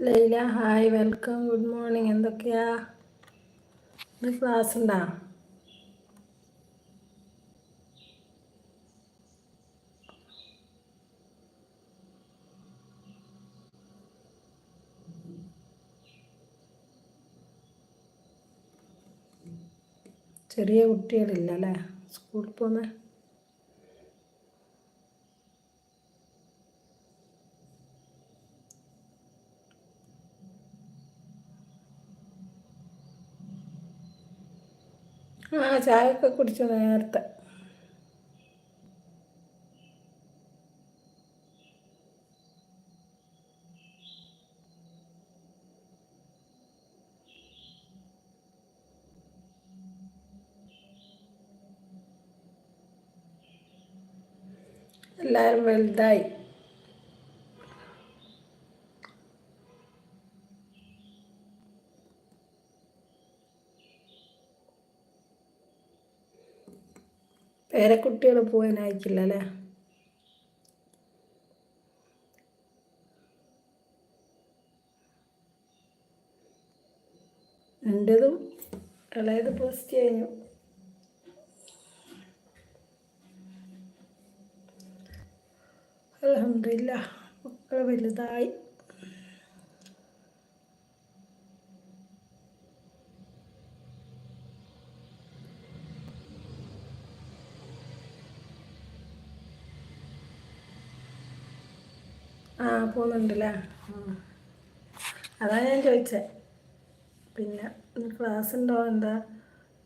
Laila hi welcome good morning. എന്തൊക്കെയാ? ഒരു class ഉണ്ടാ? ചെറിയ കുട്ടികളില്ല അല്ലേ സ്കൂളിൽ പോകുന്ന ആ ചായ ഒക്കെ കുടിച്ചു നേരത്തെ. എല്ലാവരും വലുതായി. പേരക്കുട്ടികൾ അയക്കില്ല അല്ലേ എന്റെതും പോസ്റ്റ് കഴിഞ്ഞു. അലഹമില്ല മക്കൾ വലുതായി. ആ പോകുന്നുണ്ടല്ലേ? അതാണ് ഞാൻ ചോദിച്ചത് പിന്നെ ക്ലാസ് ഉണ്ടോ? എന്താ?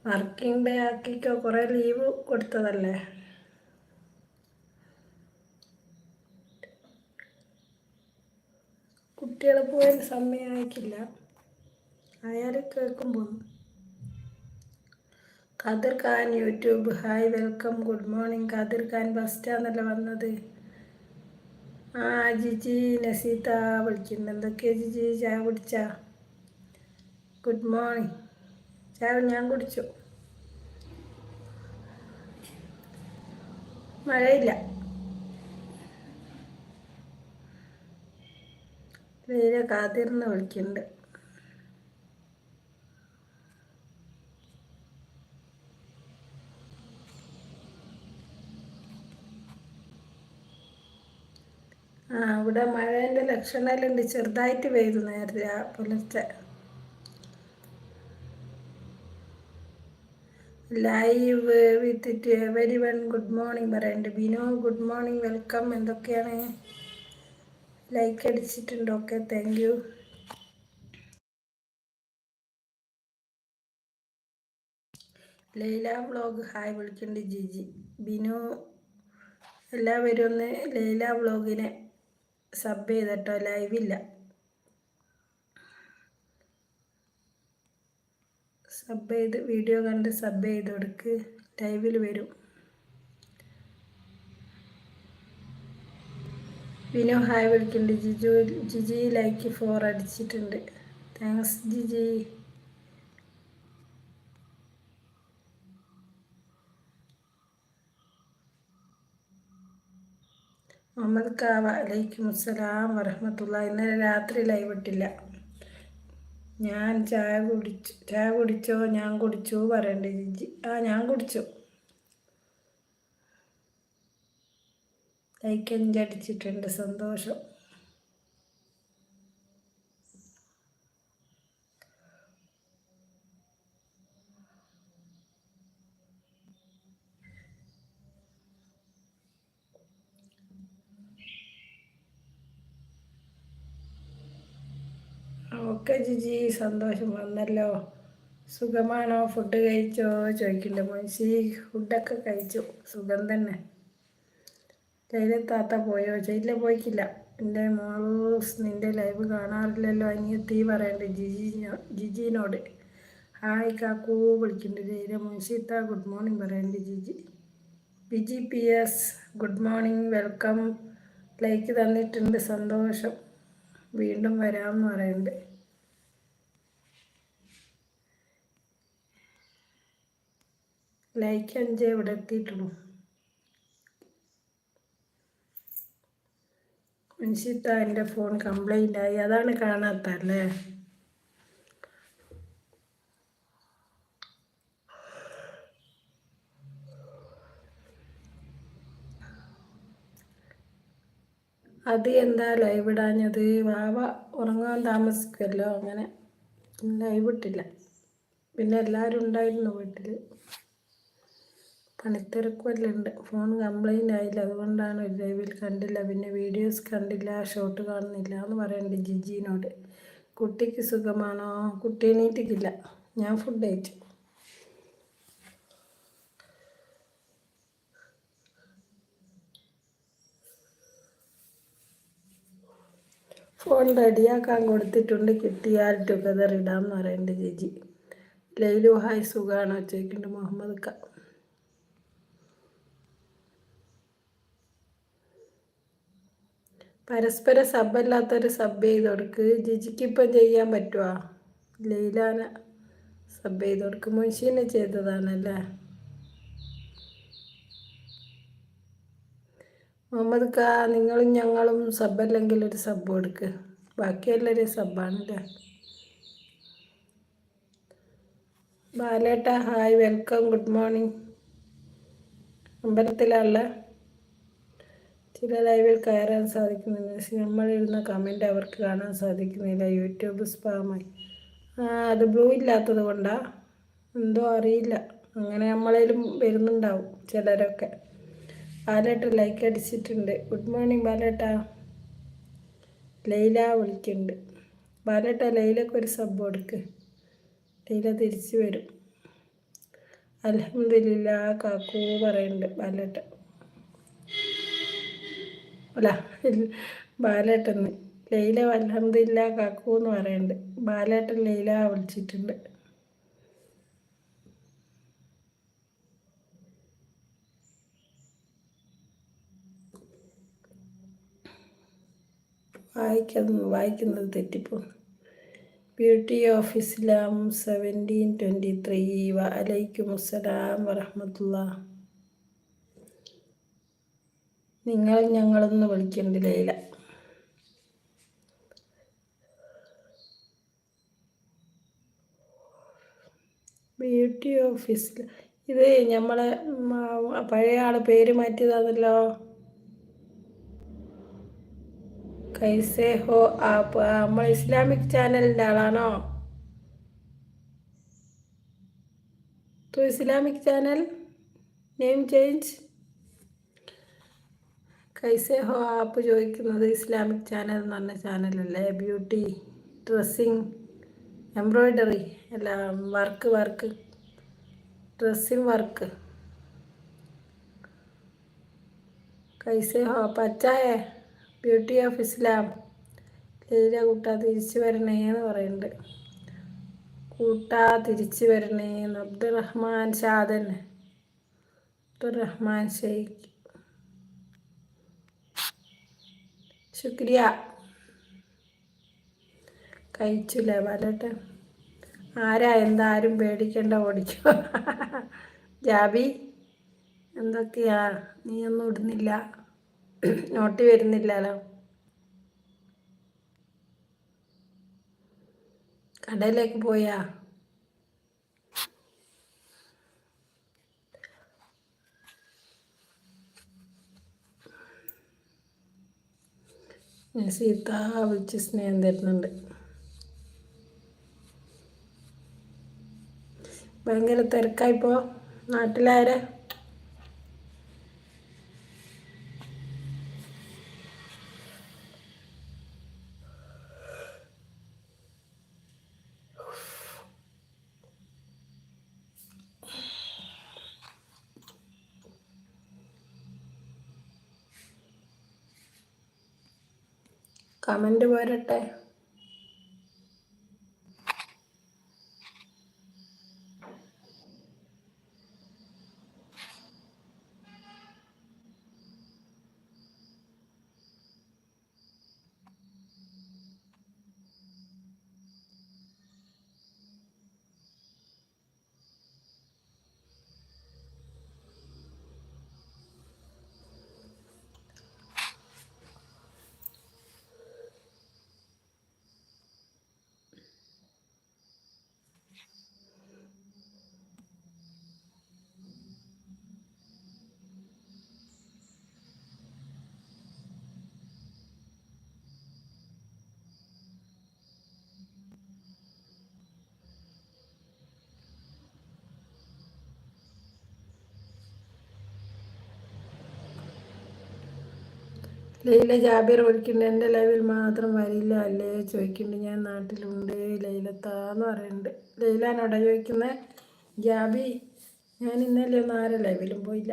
വർക്കിംഗ് ഡേ ആക്കിക്കോ? കുറേ ലീവ് കൊടുത്തതല്ലേ? കുട്ടികൾ പോയാൽ സമയമായിക്കില്ല അയാൾ കേൾക്കുമ്പോൾ Khadir Khan YouTube. Hi welcome. Good morning. Khadir Khan ഫസ്റ്റാന്നല്ലേ വന്നത്? ആ ജിജി നസീത്ത വിളിക്കുന്നുണ്ട് എന്തൊക്കെയാ ജിജി? ചായ കുടിച്ച? ഗുഡ് മോർണിംഗ് ചായ ഞാൻ കുടിച്ചു. മഴയില്ല. വെയിലെ കാത്തിരുന്ന് വിളിക്കുന്നുണ്ട്. ആ ഇവിടെ മഴേന്റെ ലക്ഷണമെല്ലാം ചെറുതായിട്ട് പെയ്തു നേരത്തെ പുലർച്ചെ. Live വിത്തിറ്റ് very one good morning പറയുന്നുണ്ട് ബിനോ ഗുഡ് മോർണിംഗ് വെൽക്കം എന്തൊക്കെയാണ്? ലൈക്ക് അടിച്ചിട്ടുണ്ട്. Okay thank you Laila vlog hi വിളിക്കുന്നുണ്ട് ജിജി. ബിനു എല്ലാവരും ഒന്ന് ലൈല വ്ളോഗിനെ സബ് ചെയ്തിട്ടോ? ലൈവില്ല സബ് ചെയ്ത് വീഡിയോ കണ്ട് സബ് ചെയ്ത് കൊടുക്ക് ലൈവിൽ വരും. വിനു ഹായ് വിളിക്കുന്നുണ്ട് ജിജു ജിജി ലൈക്ക് ഫോർ അടിച്ചിട്ടുണ്ട്. താങ്ക്സ് ജിജി. മുഹമ്മദ് കാവ അലൈക്കും അസ്സലാം വറഹമത്തുള്ള ഇന്നലെ രാത്രി ലൈവ് ഇട്ടില്ല. ഞാൻ ചായ കുടിച്ചു ചായ കുടിച്ചോ? ഞാൻ കുടിച്ചു പറയണ്ടേ ജിജി ആ ഞാൻ കുടിച്ചു. ലൈക്ക് അടിച്ചിട്ടുണ്ട്. സന്തോഷം. ഓക്കെ ജിജി സന്തോഷം വന്നല്ലോ. സുഖമാണോ? ഫുഡ് കഴിച്ചോ? ചോദിക്കില്ല മനുഷ്യ ഫുഡൊക്കെ കഴിച്ചു. സുഖം തന്നെ. ലൈല താത്ത പോയോ? ചെയ്യില്ല പോയിക്കില്ല. എന്റെ മോളൂസ് നിന്റെ ലൈവ് കാണാറില്ലല്ലോ. അനിയത്തി പറയണ്ട് ജിജി ജിജിനോട്. ഹായ് കാക്കൂ വിളിക്കുന്നുണ്ട് ലൈല മുൻഷിത്ത ഗുഡ് മോർണിംഗ് പറയണ്ട് Jiji. Biji P S good morning welcome like തന്നിട്ടുണ്ട് സന്തോഷം. വീണ്ടും വരാമെന്ന് പറയുന്നുണ്ട് ലൈക്ക് അഞ്ചേ ഇവിടെ എത്തിയിട്ടുള്ളൂ. മനുഷ്യത്ത എന്റെ ഫോൺ കംപ്ലൈന്റ് ആയി. അതാണ് കാണാത്ത അല്ലേ അത് എന്താ ലൈവ് ഇടാഞ്ഞത്? വാവ ഉറങ്ങാൻ താമസിക്കുമല്ലോ അങ്ങനെ ലൈവ് ഇട്ടില്ല. പിന്നെ എല്ലാവരും ഉണ്ടായിരുന്നു വീട്ടിൽ പണിത്തിരക്കുമല്ലേ ഉണ്ട് ഫോൺ കംപ്ലൈന്റ് ആയില്ല. അതുകൊണ്ടാണ് ഒരു ലൈവിൽ കണ്ടില്ല. പിന്നെ വീഡിയോസ് കണ്ടില്ല. ഷോട്ട് കാണുന്നില്ല എന്ന് പറയുന്നുണ്ട് ജിജീനോട്. കുട്ടിക്ക് സുഖമാണോ? കുട്ടി എണീറ്റിക്കില്ല ഞാൻ ഫുഡ് കഴിച്ചു. ഫോൺ റെഡിയാക്കാൻ കൊടുത്തിട്ടുണ്ട്. കിട്ടിയാൽ ടുഗദർ ഇടാമെന്ന് പറയുന്നുണ്ട് ജിജി. ലൈലു ഹായ് സുഖമാണോ ചോദിക്കുന്നുണ്ട് മുഹമ്മദ് ക പരസ്പര സബ്ബല്ലാത്തൊരു സബ് ചെയ്ത് കൊടുക്ക് ജിജിക്ക് ഇപ്പം ചെയ്യാൻ പറ്റുമോ ലൈലാന സബ് ചെയ്ത് കൊടുക്ക് മുൻഷീനെ ചെയ്തതാണല്ലേ? മുഹമ്മദ് കാ നിങ്ങളും ഞങ്ങളും സബ്ബല്ലെങ്കിൽ ഒരു സബ് കൊടുക്ക്. ബാക്കിയെല്ലാവരും സബ്ബാണല്ലേ? ബാലേട്ട ഹായ്. വെൽക്കം. Good morning. അമ്പലത്തിലുള്ള ചില ലൈവിൽ കയറാൻ സാധിക്കുന്നില്ല. നമ്മളിടുന്ന കമന്റ് അവർക്ക് കാണാൻ സാധിക്കുന്നില്ല. യൂട്യൂബ് സ്പാമായി അത് ബ്ലൂ ഇല്ലാത്തത് കൊണ്ടാ? എന്തോ അറിയില്ല. അങ്ങനെ നമ്മളേലും വരുന്നുണ്ടാവും ചിലരൊക്കെ. ബാലേട്ട ലൈക്ക് അടിച്ചിട്ടുണ്ട്. ഗുഡ് മോർണിംഗ് ബാലേട്ട. ലൈല വിളിക്കുന്നുണ്ട്. ബാലേട്ട ലൈലക്ക് ഒരു സബ് കൊടുക്ക്. ലൈല തിരിച്ചു വരും. അലഹമില്ല കാക്കൂ പറയുന്നുണ്ട് ബാലേട്ട അല്ല ബാലേട്ടെന്ന് ലൈല അലഹമില്ല കാക്കു എന്ന് പറയുന്നുണ്ട് ബാലേട്ടൻ ലൈല വിളിച്ചിട്ടുണ്ട്. വായിക്കുന്നത് വായിക്കുന്നത് തെറ്റിപ്പോന്നു. Beauty of Islam seventeen twenty three വലൈക്കും അസ്സലാം വറഹമത്തുള്ള നിങ്ങൾ ഞങ്ങളൊന്ന് വിളിക്കേണ്ട ലൈല. ബ്യൂട്ടി ഓഫീസിൽ. ഇത് നമ്മളെ പഴയ ആൾ പേര് മാറ്റിയതാണല്ലോ. കൈസേ ഹോ ആപ്പ് നമ്മൾ ഇസ്ലാമിക് ചാനലിന്റെ ആളാണോ? Islamic channel. Name change. കൈസേ ഹോ ആപ്പ് ചോദിക്കുന്നത് ഇസ്ലാമിക് ചാനൽ എന്ന് പറഞ്ഞ ചാനലല്ലേ? ബ്യൂട്ടി ഡ്രസ്സിങ് എംബ്രോയ്ഡറി അല്ല വർക്ക് വർക്ക് ഡ്രസ്സിങ് വർക്ക്. കൈസേ ഹോ പച്ചായേ ബ്യൂട്ടി ഓഫ് ഇസ്ലാം ലീല കൂട്ട തിരിച്ചു വരണേ എന്ന് പറയുന്നുണ്ട് കൂട്ട തിരിച്ചു വരണേ എന്ന്. അബ്ദുറഹ്മാൻ ഷാദൻ. അബ്ദുറഹ്മാൻ ഷെയ്ഖ്. ശുക്രിയ. കഴിച്ചില്ലേ വലട്ടെ ആരാ എന്താരും പേടിക്കേണ്ട ഓടിക്കോ. ജാബി എന്തൊക്കെയാ? നീ ഒന്നും ഇടുന്നില്ല. നോട്ടി വരുന്നില്ലല്ലോ. കടയിലേക്ക് പോയാ? സീത വിളിച്ച് സ്നേഹം തരുന്നുണ്ട്. ഭയങ്കര തിരക്കായിപ്പോ. നാട്ടിലാരെ? കമന്റ് പോരട്ടെ. ലൈല ജാബിർ വിളിക്കുന്നുണ്ട് എന്റെ ലൈവിൽ മാത്രം വരില്ല. അല്ലേ? ചോദിക്കുന്നുണ്ട്. ഞാൻ നാട്ടിലുണ്ട്. ലൈലത്താന്ന് പറയുന്നുണ്ട്. ലൈലാനോടാ ചോദിക്കുന്നത് ജാബി ഞാൻ ഇന്നലെ ഒന്നും ആരും ലൈവിലും പോയില്ല.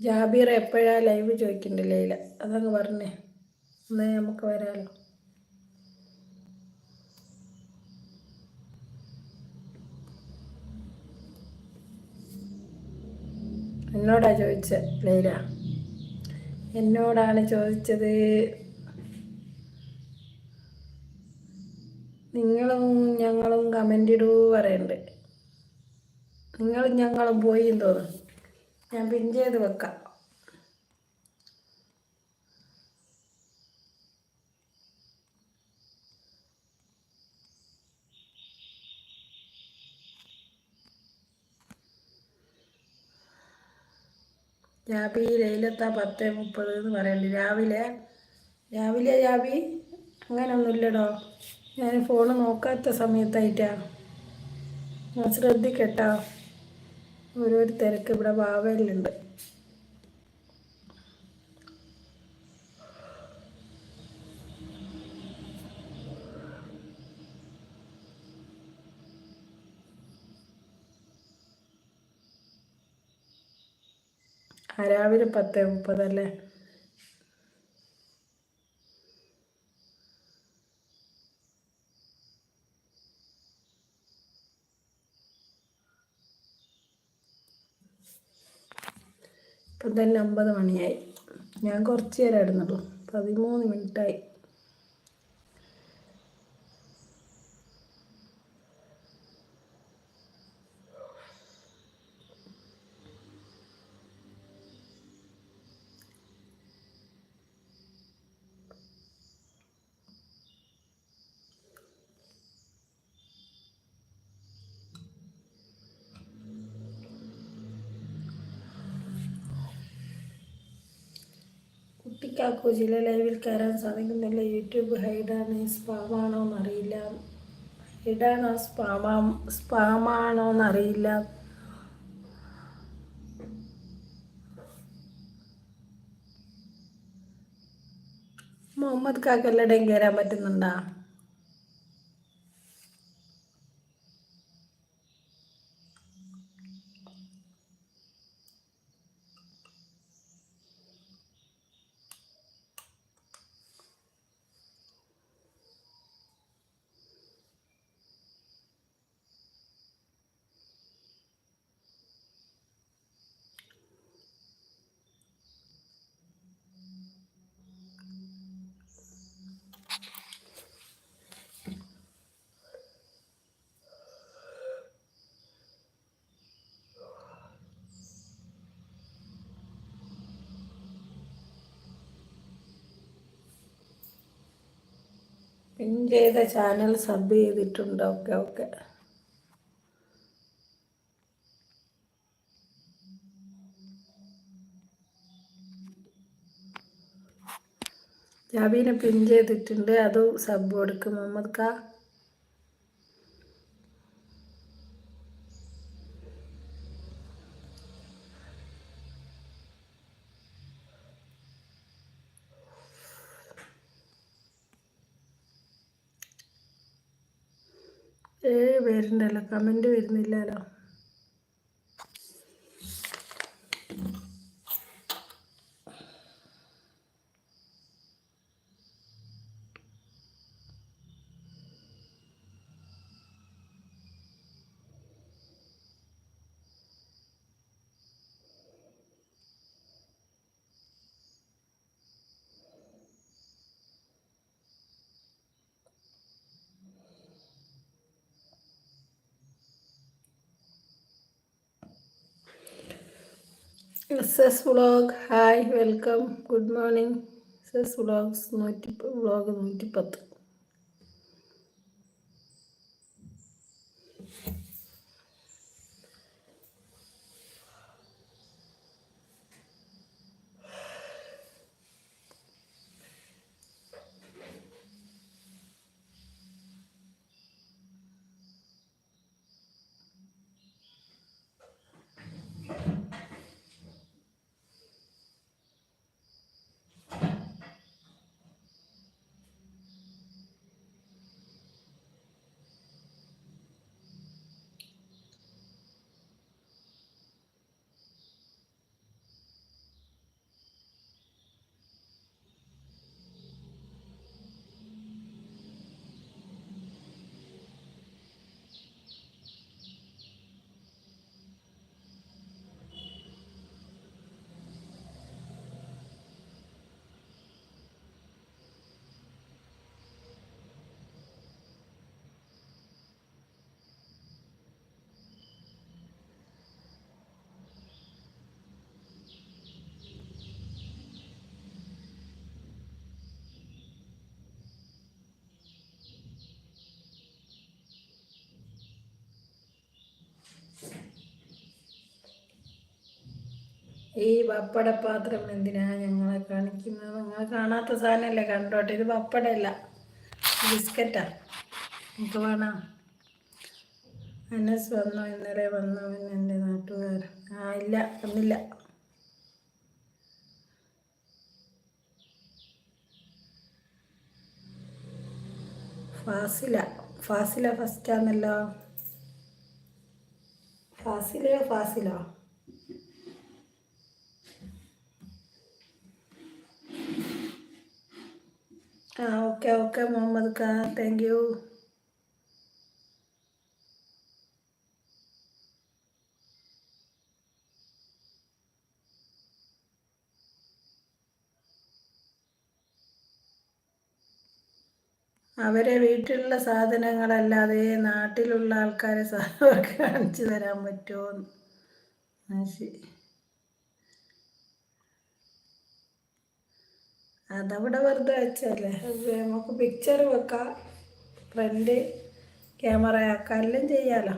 ജാബീർ എപ്പോഴാ ലൈവ് ചോദിക്കുന്നുണ്ട് ലൈല? അതങ്ങ് പറഞ്ഞേ. എന്നാൽ നമുക്ക് വരാമല്ലോ എന്നോടാ ചോദിച്ച ലൈല? എന്നോടാണ് ചോദിച്ചത്. നിങ്ങളും ഞങ്ങളും കമന്റ് ഇടൂ പറയുന്നുണ്ട് നിങ്ങളും ഞങ്ങളും പോയി തോന്നും ഞാൻ പിൻ ചെയ്ത് വെക്കാം. ജാബി ലൈലത്താ പത്ത് മുപ്പത് എന്ന് പറയണ്ട്. രാവിലെ രാവിലെ ജാബി അങ്ങനൊന്നുമില്ലടോ. ഞാൻ ഫോൺ നോക്കാത്ത സമയത്തായിട്ടാ. ഞാൻ ശ്രദ്ധിക്കട്ടോ. ഓരോരു തിരക്ക് ഇവിടെ വാവലുണ്ട് രാവിലെ പത്ത് മുപ്പതല്ലേ ഇപ്പം തന്നെ അമ്പത് മണിയായി. ഞാൻ കുറച്ച് നേരം ഇടുന്നുള്ളൂ പതിമൂന്ന് മിനിറ്റായി. ചില ലൈവിൽ കയറാൻ സാധിക്കുന്നില്ല. യൂട്യൂബ് ഹൈഡാണ് സ്പാമാണോ എന്നറിയില്ല. ഹൈഡാണോ സ്പാമാ സ്പാമാണോ എന്നറിയില്ല. മുഹമ്മദ് കാക്ക് എല്ലായിടെയും കയറാൻ പറ്റുന്നുണ്ടോ? പിൻ ചാനൽ സബ് ചെയ്തിട്ടുണ്ട്? ഓക്കെ ഓക്കെ ജാബീനെ പിൻ ചെയ്തിട്ടുണ്ട്. അത് സബ് കൊടുക്കും. മുഹമ്മദ് കാ ഏഴ് പേരുണ്ടല്ലോ. കമന്റ് വരുന്നില്ലല്ലോ. S S vlog hi welcome good morning S S vlogs നൂറ്റി വ്ളോഗ് നൂറ്റിപ്പത്ത് ഈ പപ്പടപാത്രം എന്തിനാ ഞങ്ങളെ കാണിക്കുന്നത്? നിങ്ങൾ കാണാത്ത സാധനമല്ലേ കണ്ടോട്ടെ? ഇത് പപ്പടമല്ല ബിസ്ക്കറ്റാ. നമുക്ക് വേണം? അനസ് വന്നോ? ഇന്നലെ വന്നവൻ എന്റെ നാട്ടുകാർ. ആ ഇല്ല. ഒന്നില്ല ഫാസില. ഫാസില ഫസ്റ്റാന്നല്ലോ ഫാസിലയോ ഫാസിലോ ആ okay okay Muhammad Khan thank you അവരെ വീട്ടിലുള്ള സാധനങ്ങളല്ലാതെ നാട്ടിലുള്ള ആൾക്കാരെ സാ- അവർക്ക് കാണിച്ചു തരാൻ പറ്റുമോ ശരി. അതവിടെ വെറുതെ വെച്ചല്ലേ നമുക്ക് പിക്ചർ വെക്കാം. ഫ്രണ്ട് ക്യാമറ ആക്കാം. എല്ലാം ചെയ്യാലോ?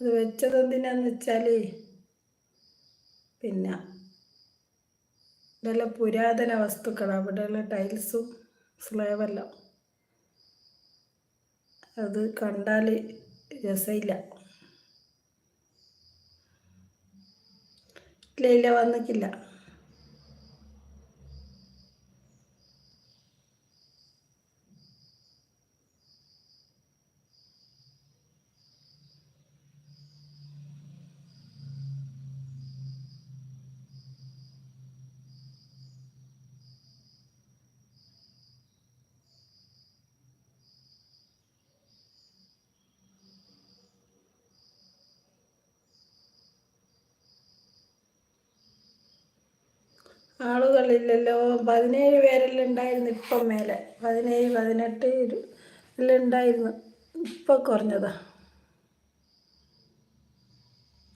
അത് വെച്ചത് എന്തിനാന്ന് വെച്ചാൽ പിന്നെ ഇതെല്ലാം പുരാതന വസ്തുക്കളാണ് അവിടെയുള്ള ടൈൽസും സ്ലേവെല്ലാം അത് കണ്ടാൽ രസമില്ല. ഇല്ല വന്നിക്കില്ല ആളുകളില്ലല്ലോ. പതിനേഴ് പേരെല്ലാം ഉണ്ടായിരുന്നു ഇപ്പം മേലെ. പതിനേഴ് പതിനെട്ട് എല്ലാം ഉണ്ടായിരുന്നു ഇപ്പം കുറഞ്ഞതാ.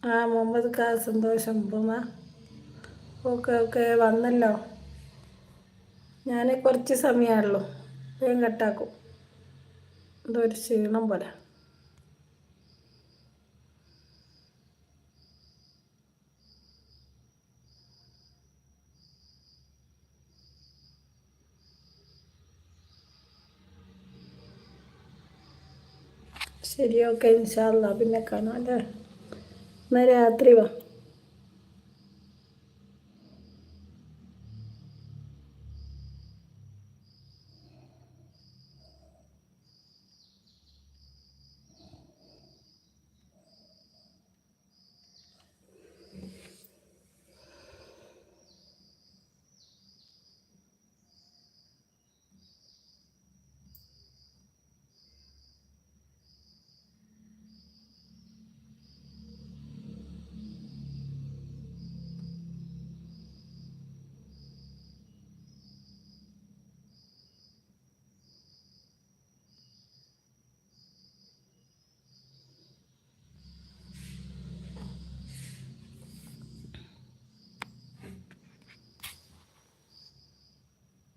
ആ മുഹമ്മദ് കാ സന്തോഷം ഉമ്മ ഓക്കെ ഓക്കെ വന്നല്ലോ. ഞാൻ കുറച്ച് സമയമാണല്ലോ വേഗം കട്ടാക്കും. എന്തോ ഒരു ക്ഷീണം പോലെ. ശരി ഓക്കെ ഇൻഷാല്ല പിന്നെ കാണാം അല്ലേ? എന്നാൽ രാത്രി വാ.